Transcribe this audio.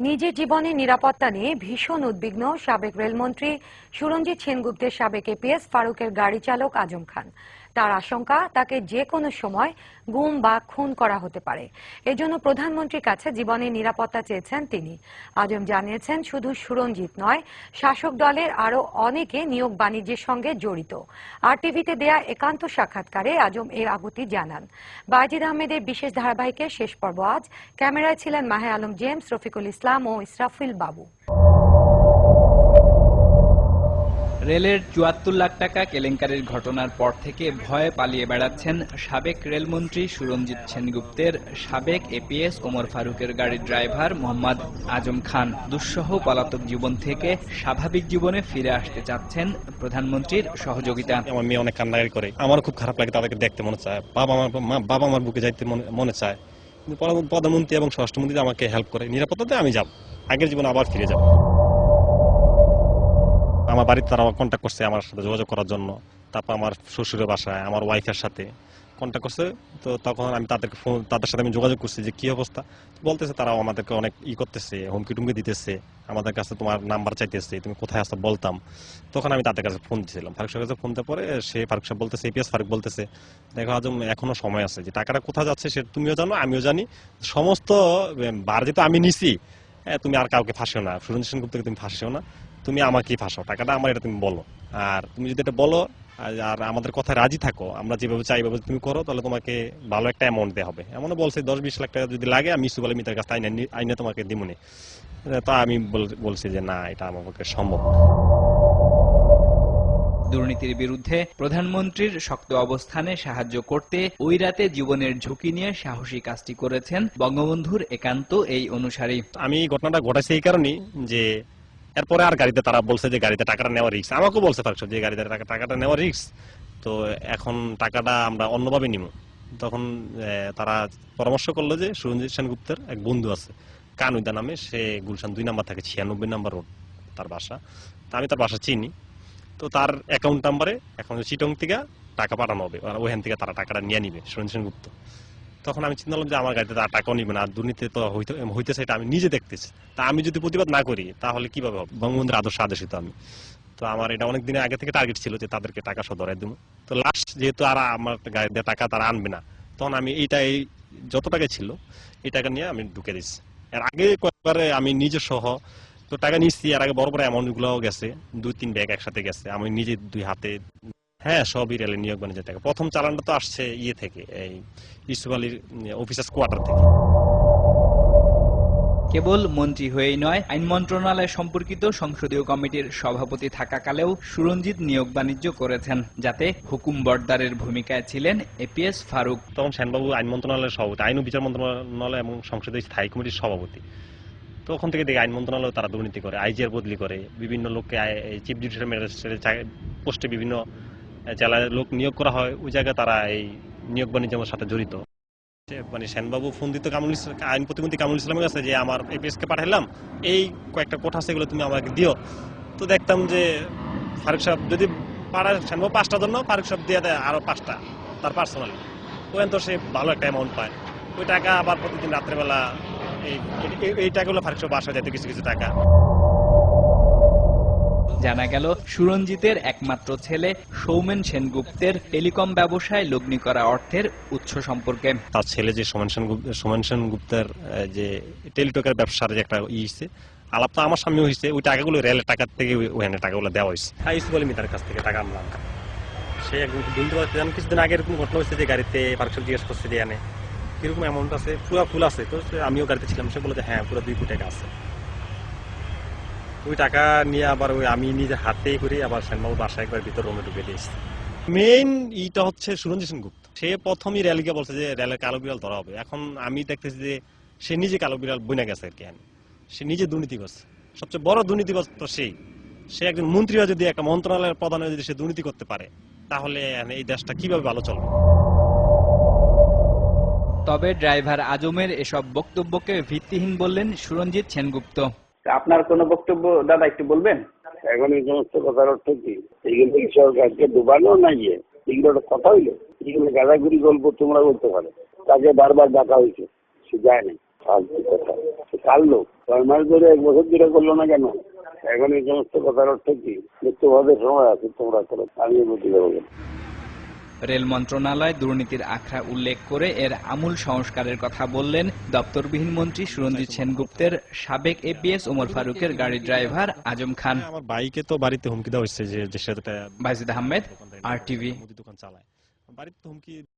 নিজের জীবনের নিরাপত্তা নিয়ে ভীষণ উদ্বিগ্ন সাবেক রেলমন্ত্রী সুরঞ্জিত সেনগুপ্তের সাবেক এপিএস ফারুকের গাড়ি চালক আজম খান। তার আশঙ্কা তাকে যে কোনো সময় গুম বা খুন করা হতে পারে। এজন্য প্রধানমন্ত্রীর কাছে জীবনের নিরাপত্তা চেয়েছেন তিনি। আজম জানিয়েছেন, শুধু সুরঞ্জিত নয়, শাসক দলের আরও অনেকে নিয়োগ বাণিজ্যের সঙ্গে জড়িত। আর টিভিতে দেয়া একান্ত সাক্ষাৎকারে আজম এ আগুতি জানান। বাজিদ আহমেদের বিশেষ ধারাবাহিকের শেষ পর্ব আজ। ক্যামেরায় ছিলেন মাহে আলম জেমস, রফিকুল ইসলাম ও ইসরাফিল বাবু। রেলের চুয়াত্তর লাখ টাকা কেলেঙ্কারির ঘটনার পর থেকে ভয়ে পালিয়ে বেড়াচ্ছেন সাবেক রেলমন্ত্রী সুরঞ্জিত সেনগুপ্তের সাবেক এপিএস ওমর ফারুকের গাড়ির ড্রাইভার মোহাম্মদ আজম খান। দুঃসহ পলাতক জীবন থেকে স্বাভাবিক জীবনে ফিরে আসতে চাচ্ছেন প্রধানমন্ত্রীর সহযোগিতা। আমার মেয়ে অনেক কান্নাকারি করে। আমার খুব খারাপ লাগে তাদেরকে দেখতে মনে চায়। বাবা আমার বাবা আমার বুকে যাইতে মনে- চায়। প্রধানমন্ত্রী এবং স্বরাষ্ট্রমন্ত্রী আমাকে হেল্প করে। নিরাপত্তাতে আমি যাব। আগের জীবনে আবার ফিরে যাব। আমার বাড়িতে তারা কন্ট্যাক্ট করছে আমার সাথে যোগাযোগ করার জন্য। তারপর আমার শ্বশুরের বাসায় আমার ওয়াইফের সাথে কন্ট্যাক্ট করছে। তো তখন আমি তাদেরকে ফোন তাদের সাথে আমি যোগাযোগ করছি যে কি অবস্থা? বলতেছে তারাও আমাদেরকে অনেক ই করতেছে হুমকি টুমকি দিতেছে। আমাদের কাছে তোমার নাম্বার চাইতেছে তুমি কোথায় আসতে বলতাম। তখন আমি তাদের কাছে ফোন দিয়েছিলাম ফারুক সাহেবের কাছে ফোন দেওয়ার পরে সে ফারুক সাহেব বলতেছে এপিএস ফারুক বলতেছে দেখো আজম এখনও সময় আছে যে টাকাটা কোথায় যাচ্ছে সেটা তুমিও জানো আমিও জানি। সমস্ত বার যেহেতু আমি নিছি। এ, তুমি আর কাউকে ফাঁসিও না। সুরঞ্জিত সেনগুপ্তকে তুমি ফাঁসিও না। তুমি আমাকেই ফাঁসাও টাকাটা আমার এটা তুমি বলো। আর তুমি যদি এটা বলো আর- আমাদের কথা রাজি থাকো আমরা যেভাবে চাই এভাবে তুমি করো তাহলে তোমাকে ভালো একটা অ্যামাউন্ট দেওয়া হবে। এমনও বলছে দশ বিশ লাখ টাকা যদি লাগে আমি ইসুফ আলমী তার কাছে আইনে আইনে তোমাকে দিমুনি। তা আমি বলছি যে না এটা আমার পক্ষে সম্ভব দুর্নীতির বিরুদ্ধে প্রধানমন্ত্রীর শক্ত অবস্থানে সাহায্য করতে ওই রাতে জীবনের ঝুঁকি নিয়ে সাহসী কাজটি করেছেন বঙ্গবন্ধুর একান্ত এই অনুসারী। আমি ঘটনাটা ঘটাইছি এই কারণেই যে এরপরে আর গাড়িতে তারা বলছে যে গাড়িতে টাকাটা নেওয়া রিক্স আমাকেও বলছে ফারুক যে গাড়িতে টাকা- টাকাটা নেওয়া রিক্স তো এখন টাকাটা আমরা অন্যভাবে নিব। তখন তারা পরামর্শ করল যে সুরঞ্জিত সেনগুপ্তের এক বন্ধু আছে কানুদা নামে, সে গুলশান দুই নাম্বার থাকে, ছিয়ানব্বই নাম্বার রোড, তার বাসা। তা আমি তার বাসা চিনি। তো তার অ্যাকাউন্ট নাম্বারে এখন চিটং থেকে টাকা পাঠানো হবে ওখান থেকে তারা টাকাটা নিয়ে নিবে, সুরঞ্জিত সেনগুপ্ত। তখন আমি চিন্তা করলাম যে আমার গাড়িতে তার টাকাও নিবে না, আর দুর্নীতি তো হইতে, হইতেছে এটা আমি নিজে দেখতেছি। তা আমি যদি প্রতিবাদ না করি, তাহলে কীভাবে হবে? বঙ্গবন্ধুর আদর্শ আদেশিত আমি। তো আমার এটা অনেক দিনের আগে থেকে টার্গেট ছিল যে তাদেরকে টাকা সহ ধরাই দেবো। তো লাস্ট যেহেতু আর আমার গাড়িতে টাকা তারা আনবে না, তখন আমি এইটা এই যত টাকা ছিল, এই টাকা নিয়ে আমি ঢুকে দিচ্ছি এর আগে কয়েকবারে আমি নিজে সহ, তো টাকা নিচ্ছি এর আগে বড় বড় অ্যামাউন্টগুলোও গেছে, দুই, তিন ব্যাগ একসাথে গেছে, আমি নিজে দুই হাতে হ্যাঁ সবই রেলের নিয়োগ বাণিজ্য টাকা। প্রথম চালানটা তো আসছে ইয়ে থেকে এই ইউসুফ আলীর অফিসার্স কোয়ার্টার থেকে। কেবল মন্ত্রী হয়েই নয় আইন মন্ত্রণালয় সম্পর্কিত সংসদীয় কমিটির সভাপতি থাকাকালেও সুরঞ্জিত নিয়োগ বাণিজ্য করেছেন যাতে হুকুম বর্দারের ভূমিকায় ছিলেন এপিএস ফারুক। তখন সেনবাবু আইন মন্ত্রণালয়ের সভাপতি আইন ও বিচার মন্ত্রণালয় এবং সংসদীয় স্থায়ী কমিটির সভাপতি। তখন থেকে দেখি আইন মন্ত্রণালয় তারা দুর্নীতি করে আইজিআর বদলি করে বিভিন্ন লোককে চিফ জুডিশিয়াল ম্যাজিস্ট্রেটের পোস্টে বিভিন্ন জেলায় লোক নিয়োগ করা হয়, ওই জায়গায় তারা এই নিয়োগ বাণিজ্যের সাথে জড়িত। মানে সেনবাবু ফোন দিত কামরুল আইন প্রতিমন্ত্রী কামরুল ইসলামের কাছে যে আমার এপিএস কে পাঠাইলাম, এই কয়েকটা কোঠা সেগুলো তুমি আমাকে দিও। তো দেখতাম যে ফারুক সাহেব যদি পাড়ার সেনবাবু পাঁচটার জন্য, ফারুক সাহেব দিয়ে দেয় আরও পাঁচটা, তার পার্সোনালি ওখান তো সে ভালো একটা অ্যামাউন্ট পায়। ওই টাকা আবার প্রতিদিন রাত্রেবেলা এই, এই- এই টাকাগুলো ফারুক সাহেব বাসা যেত কিছু কিছু টাকা। জানা গেল সুরঞ্জিতের একমাত্র ছেলে সৌমেন সেনগুপ্তের টেলিকম ব্যবসায় লগ্নি করা অর্থের উৎস সম্পর্কে। তার ছেলে যে সোমেন সেন গুপ- সোমেন সেন গুপ্তের আহ, যে টেলিটকের ব্যবসার যে একটা ই হয়েছে আলাপ তো আমার সামনে হয়েছে ওই টাকাগুলো রেলের টাকার থেকে ওখানে টাকাগুলো দেওয়া হয়েছে হ্যাঁ ইউসুফ আলী মিতার কাছ থেকে টাকা আনলাম। সে একদম করতে জানেন কিছুদিন আগে এরকম ঘটনা হয়েছে যে গাড়িতে পার্কশপ জিজ্ঞেস করছে যে আনে কীরকম অ্যামাউন্ট আছে পুরো ফুল আছে। তো আমিও গাড়িতে ছিলাম সে বলে যে হ্যাঁ পুরো দুই কোটি টাকা আছে। ওই টাকা নিয়ে আবার ওই আমি নিজে হাতেই করে আবার সেনবাবু বাসায় একবার ভিতর রুমে ঢুকে দিয়েছি মেইন ইটা হচ্ছে সুরঞ্জিত সেনগুপ্ত। সে প্রথমই র্যালিকে বলছে যে র্যালের কালো বিড়াল ধরা হবে। এখন আমি দেখতেছি যে সে নিজে কালো বিড়াল বইনা গেছে আর কি। সে নিজে দুর্নীতি করছে। সবচেয়ে বড় দুর্নীতিগ্রস্ত তো সেই। সে একজন মন্ত্রী হয়ে যদি একটা মন্ত্রণালয়ের প্রধান হয়ে যদি সে দুর্নীতি করতে পারে তাহলে এই দেশটা কীভাবে ভালো চলবে? তবে ড্রাইভার আজমের এসব বক্তব্যকে ভিত্তিহীন বললেন সুরঞ্জিত সেনগুপ্ত। আপনার কোনো বক্তব্য, দাদা একটু বলবেন? এখন এই সমস্ত কথার অর্থ কি? এইগুলো সরকারকে ডুবানো না ইয়ে? একটা কথা হইল? এগুলো গাঁদাগুড়ি গল্প তোমরা বলতে পারো। তাকে বারবার ডাকা হয়েছে। সে যায় না ফালতু কথা। সে ছয় মাস ধরে এক বছর ধরে করল না কেন? এখন এই সমস্ত কথার অর্থ কি? মৃত্যুবাদের সময় আছে, তোমরা করো। আমি বুঝতে না। রেল মন্ত্রণালয় দুর্নীতির আখড়া উল্লেখ করে এর আমূল সংস্কারের কথা বললেন দপ্তরবিহীন মন্ত্রী সুরঞ্জিত সেনগুপ্তের সাবেক এপিএস ওমর ফারুকের গাড়ি ড্রাইভার আজম খান। আমার বাইকে তো বাড়িতে হুমকি দেওয়া হচ্ছে যে বাইজিদ আহমেদ আর টিভি। দোকান চালায়। বাড়িতে হুমকি